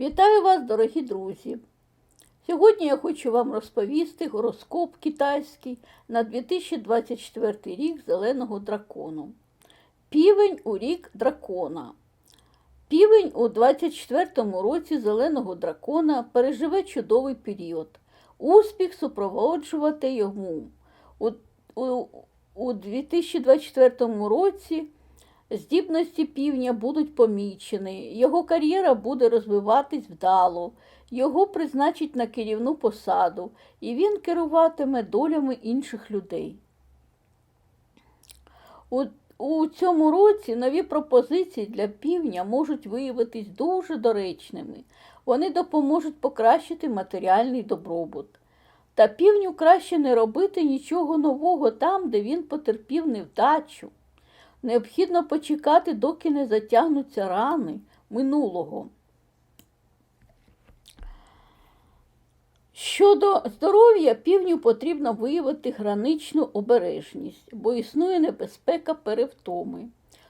Вітаю вас, дорогі друзі! Сьогодні я хочу вам розповісти гороскоп китайський на 2024 рік зеленого дракону. Півень у рік дракона. Півень у 24 році зеленого дракона переживе чудовий період. Успіх супроводжувати йому. У, у, у 2024 році здібності півня будуть помічені, його кар'єра буде розвиватись вдало, його призначать на керівну посаду, і він керуватиме долями інших людей. У, у цьому році нові пропозиції для півня можуть виявитись дуже доречними. Вони допоможуть покращити матеріальний добробут. Та півню краще не робити нічого нового там, де він потерпів невдачу. Необхідно почекати, доки не затягнуться рани минулого. Щодо здоров'я, півню потрібно виявити граничну обережність, бо існує небезпека перевтоми.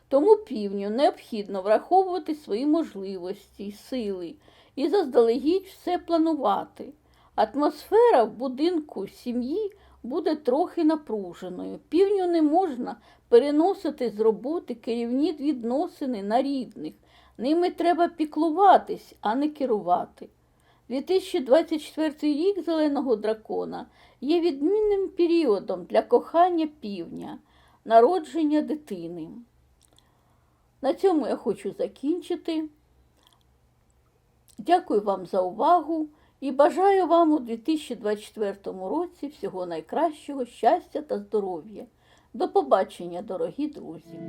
Тому півню необхідно враховувати свої можливості, сили і заздалегідь все планувати. Атмосфера в будинку сім'ї буде трохи напруженою. Півню не можна переносити з роботи керівні відносини на рідних. Ними треба піклуватись, а не керувати. 2024 рік зеленого дракона є відмінним періодом для кохання півня, народження дитини. На цьому я хочу закінчити. Дякую вам за увагу і бажаю вам у 2024 році всього найкращого щастя та здоров'я. До побачення, дорогі друзі!